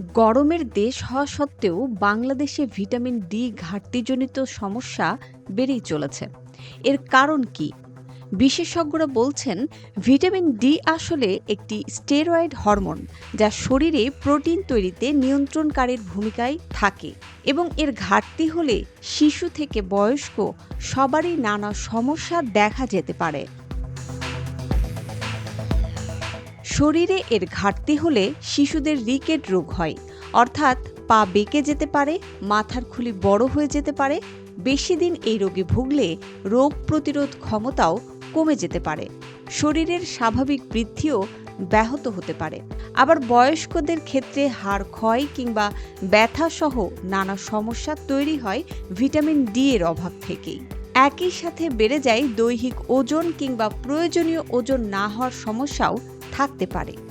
গরমের দেশ হওয়া সত্ত্বেও বাংলাদেশে ভিটামিন ডি ঘাটতিজনিত সমস্যা বেড়েই চলেছে। এর কারণ কি? বিশেষজ্ঞরা বলছেন, ভিটামিন ডি আসলে একটি স্টেরয়েড হরমোন যা শরীরে প্রোটিন তৈরিতে নিয়ন্ত্রণকারীর ভূমিকায় থাকে এবং এর ঘাটতি হলে শিশু থেকে বয়স্ক সবারই নানা সমস্যা দেখা যেতে পারে। শরীরে এর ঘাটতি হলে শিশুদের রিকেট রোগ হয়। অর্থাৎ পা বেঁকে যেতে পারে, মাথার খুলি বড় হয়ে যেতে পারে, বেশি দিন এই রোগে ভুগলে রোগ প্রতিরোধ ক্ষমতাও কমে যেতে পারে। শরীরের স্বাভাবিক বৃদ্ধিও ব্যাহত হতে পারে। আবার বয়স্কদের ক্ষেত্রে হাড় ক্ষয় কিংবা ব্যথাসহ নানা সমস্যা তৈরি হয় ভিটামিন ডি এর অভাব থেকেই। একই সাথে বেড়ে যায় দৈহিক ওজন কিংবা প্রয়োজনীয় ওজন না হওয়ার সমস্যাও থাকতে পারে।